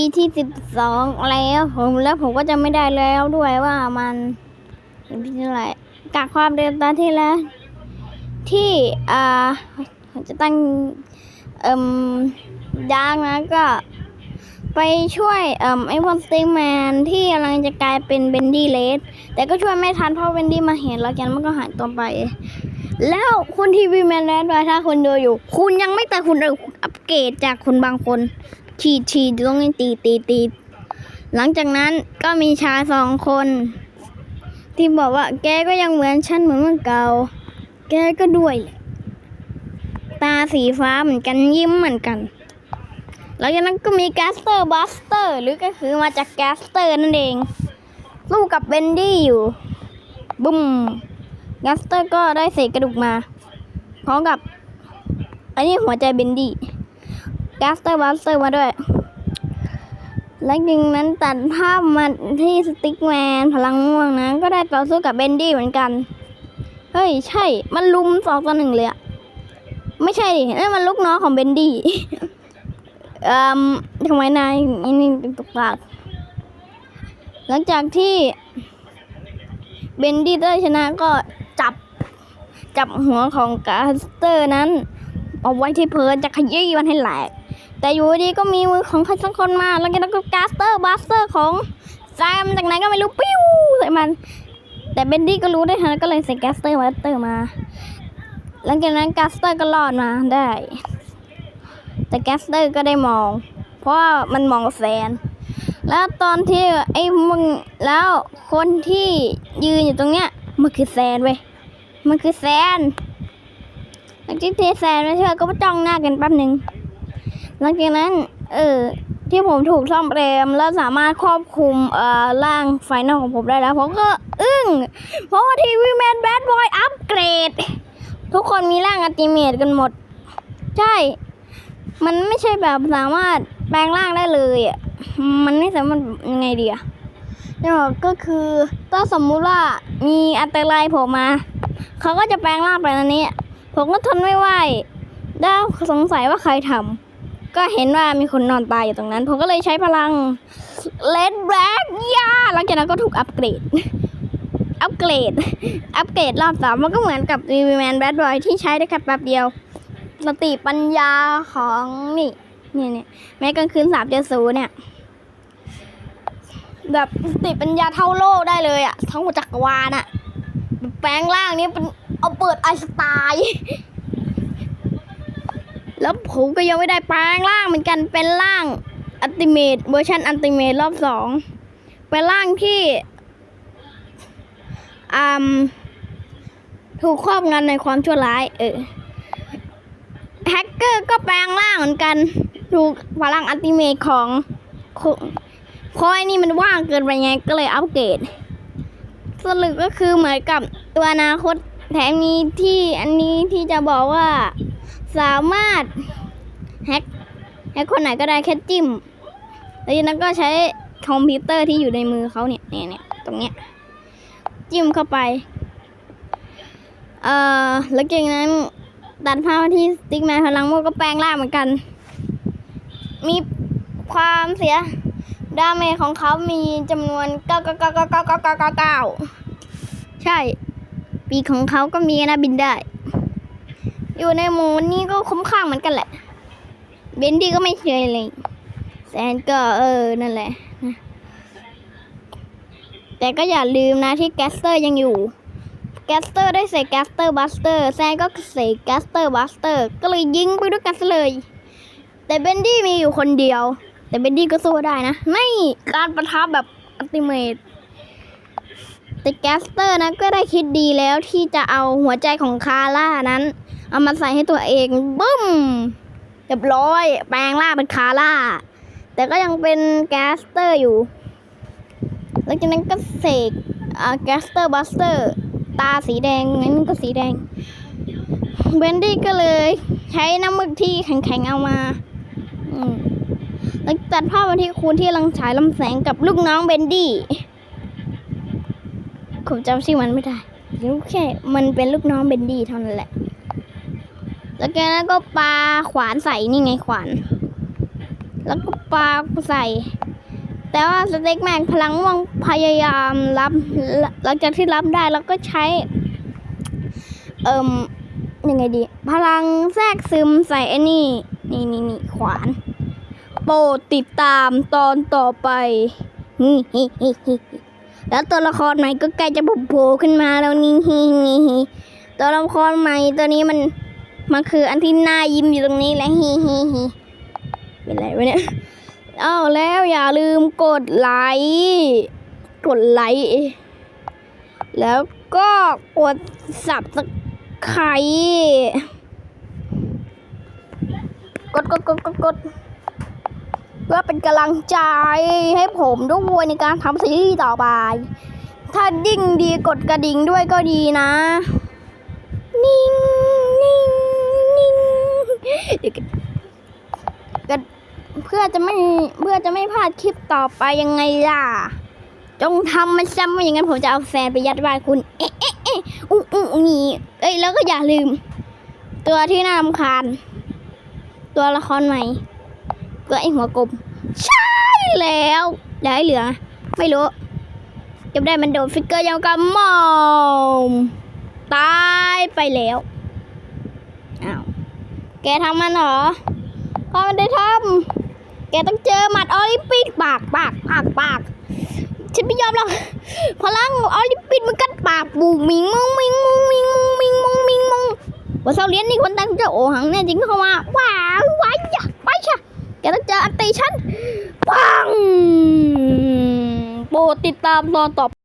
ีที่สิบสองแล้วผมแล้วผมก็จะไม่ได้แล้วด้วยว่ามันเป็นพีที่เท่าไร่จากความเดิมตอนที่แล้ว ที่อ่าผมจะตั้งเอ่มยางนะก็ไปช่วยเอ่มไอ้พวกสติงแมนที่กำลังจะกลายเป็นเบนดี้เลสแต่ก็ช่วยไม่ทันเพราะเบนดี้มาเห็นแล้วแกนมันก็หายตัวไป แล้วคุณทีวีแมนแรดด้วถ้าคุณดูอยู่ คุณยังไม่แต่คุณอัปเกรดจากคุณบางคน ฉีดฉีดตรงนี้ตีตีตีหลังจากนั้นก็มีชายสองคน ที่บอกว่าแกก็ยังเหมือนฉันเหมือนเมื่อเก่า แกก็ด้วยตาสีฟ้าเหมือนกันยิ้มเหมือนกันหลังจากนั้นก็มีแกสเตอร์บัสเตอร์หรือก็คือมาจากแกสเตอร์นั่นเองสู้กับเบนดี้อยู่บุ้มแกสเตอร์ก็ได้เศษกระดูกมาพร้อมกับอันนี้หัวใจเบนดี้ แกสเตอร์บัสเตอร์มาด้วย และจริงนั้นตัดภาพมาที่สติ๊กแมนพลังม่วงนะก็ได้ต่อสู้กับเบนดี้เหมือนกัน เฮ้ย ใช่ มันลุมสองต่อหนึ่งเลยอะไม่ใช่ดินั่นมันลูกน้องของเบนดี้เอ่อทำไมนายอันนี้เป็นตกปากหลังจากที่เบนดี้ได้ชนะก็จับจับหัวของกาสเตอร์นั้น เอาไว้ที่เพื้นจะขยี้มันให้แหลก แต่อยู่ดีก็มีมือของใครสักคนมา แล้วก็ก็กาสเตอร์บัสเตอร์ของแซมจากไหนก็ไม่รู้ปิ้วใส่มัน แต่เบนดี้ก็รู้ได้ทันก็เลยใส่กาสเตอร์บัสเตอร์มา หลังจากนั้นกาสเตอร์ก็รอดมาได้ แต่แกสเตอร์ก็ได้มอง เพราะว่ามันมองแฟน แล้วตอนที่ไอ้มึงแล้วคนที่ยืนอยู่ตรงเนี้ยมันคือแซนเว้ยมันคือแซนหลังจากที่แซนไม่เชื่อก็มาจ้องหน้ากันแป๊บหนึ่ง หลังจากนั้น เออที่ผมถูกซ่อมแรมแล้วสามารถควบคุมเอ่อร่างไฟนอลของผมได้แล้ว ผมก็อึ้ง เพราะว่าทีวีแมนแบดบอยอัปเกรด ทุกคนมีร่างอัติเมตกันหมด ใช่ มันไม่ใช่แบบสามารถแปลงร่างได้เลยอะมันไม่สามารถยังไงดีอะกก็คือถ้าสมมุติว่ามีอันตรายผล่มา เขาก็จะแปลงร่างไปอันนี้ ผมก็ทนไม่ไหวได้สงสัยว่าใครทำ ก็เห็นว่ามีคนนอนตายอยู่ตรงนั้น ผมก็เลยใช้พลังเลดแบล็กย่าหลังจากนั้นก็ถูกอัปเกรด อัปเกรด อัปเกรดรอบสามมันก็เหมือนกับรีวิแมนแบดบอยที่ใช้ได้แค่แป๊บเดียว สติปัญญาของนี่เนี่ยเนี่ยแม้กลางคืนสามเจ็ดศูเนี่ย แบบสติปัญญาเท่าโลกได้เลยอะทั้งหมดจักรวาลอะแปลงร่างนี้เป็นเอาเปิดไอสไตล์ แล้วผมก็ยังไม่ได้แปลงร่างเหมือนกันเป็นร่างอัลติเมทเวอร์ชันอัลติเมทรอบสองเป็นร่างที่อืมถูกครอบงำในความชั่วร้าย เออแฮกเกอร์ก็แปลงร่างเหมือนกันถูกพลังอัลติเมทของของเพราะไอ้นี่มันว่างเกินไปไงก็เลยอัปเกรดสรุปก็คือเหมือนกับตัวอนาคตแถมมีที่อันนี้ที่จะบอกว่า สามารถแฮกแฮกคนไหนก็ได้แค่จิ้ม แล้วจากนั้นก็ใช้คอมพิวเตอร์ที่อยู่ในมือเขาเนี่ยเนี่ยตรงเนี้ยจิ้มเข้าไป เอ่อ แล้วเก่งนั้นตัดภาพที่สติ๊กแมนพลังโมก็แปลงร่างเหมือนกัน มีความเสียดาเมจของเขามีจำนวนเก้าเก้าเก้าเก้าเก้าเก้าเก้าใช่ ปีของเขาก็มีนะบินได้ อยู่ในหมูนี่ก็คุ้มค่าเหมือนกันแหละ เบนดี้ก็ไม่เคยเลยแซนก็เออนั่นแหละนะแต่ก็อย่าลืมนะที่แกสเตอร์ยังอยู่แกสเตอร์ได้ใส่แกสเตอร์บัสเตอร์แซนก็ใส่แกสเตอร์บัสเตอร์ก็เลยยิงไปด้วยกันซะเลย แต่เบนดี้มีอยู่คนเดียว แต่เบนดี้ก็สู้ได้นะนี่การประทับแบบอัติเมทแต่แกสเตอร์นะก็ได้คิดดีแล้วที่จะเอาหัวใจของคาร่านั้น เอามาใส่ให้ตัวเองบึ้มเรียบร้อย แปลงร่างเป็นคาร่า แต่ก็ยังเป็นแกสเตอร์อยู่หลังจากนั้นก็เสกแกสเตอร์บัสเตอร์ ตาสีแดงงั้นก็สีแดงเบนดี้ก็เลย ใช้น้ำมึกที่แข็งๆเอามาแล้วตัดภาพมาที่คูณที่ลังฉายลำแสงกับลูกน้องเบนดี้ผมจำชื่อมันไม่ได้รู้แค่ มันเป็นลูกน้องเบนดี้เท่านั้นแหละ แล้วแกนั้นก็ปาขวานใส่นี่ไงขวาน แล้วก็ปาใส่ แต่ว่าสเต็กแมนพลังม่วงพยายามรับหลังจากที่รับได้แล้วก็ใช้ เอิ่มยังไงดี พลังแทรกซึมใส่ไอ้นี่นี่นี่นี่ขวาน โปรดติดตามตอนต่อไปฮิฮิฮิฮิแล้วตัวละครใหม่ก็ใกล้จะโผล่ขึ้นมาแล้วนี่ตัวละครใหม่ตัวนี้มัน มันคืออันที่หน้ายิ้มอยู่ตรงนี้แหละฮิฮิฮิเป็นไรวะเนี่ยอ้าวแล้วอย่าลืมกดไลค์กดไลค์แล้วก็กดสับสไครกดกดกดกดกดเพื่อเป็นกำลังใจให้ผมด้วยในการทำซีรีส์ต่อไป ถ้ายิ่งดีกดกระดิ่งด้วยก็ดีนะ นิ่ง เดี๋ยวกันเพื่อจะไม่เพื่อจะไม่พลาดคลิปต่อไปยังไงล่ะ จงทำมันซ้ำไม่อย่างนั้นผมจะเอาแฟนไปยัดบ้านคุณ เอ๊ะเอ๊ะเอ๊ะอุ้งอุ้งนี่เอ้ยแล้วก็อย่าลืม ตัวที่น่ารำคาญ ตัวละครใหม่ตัวไอหัวกลมใช่แล้วแล้วไอ้เหลือ ไม่รู้จำได้มันโดดฟิกเกอร์ยังกับมอมตายไปแล้วอ้าว แกทำมันเหรอพ่อไม่ได้ทำแกต้องเจอหมัดโอลิมปิกปากปากปากปากฉันไม่ยอมหรอกพลังโอลิมปิกมันกัดปากบูมิงมุงมิงมุงมิงมงมิงมงมิงมงว่าเซาเลียนนี่คนตั้งจ้าโอหังแน่จริงเข้ามาว้าวว้ายอย่าไปค่ะแกต้องเจออัตติฉันปังโปรดติดตามตอนต่อ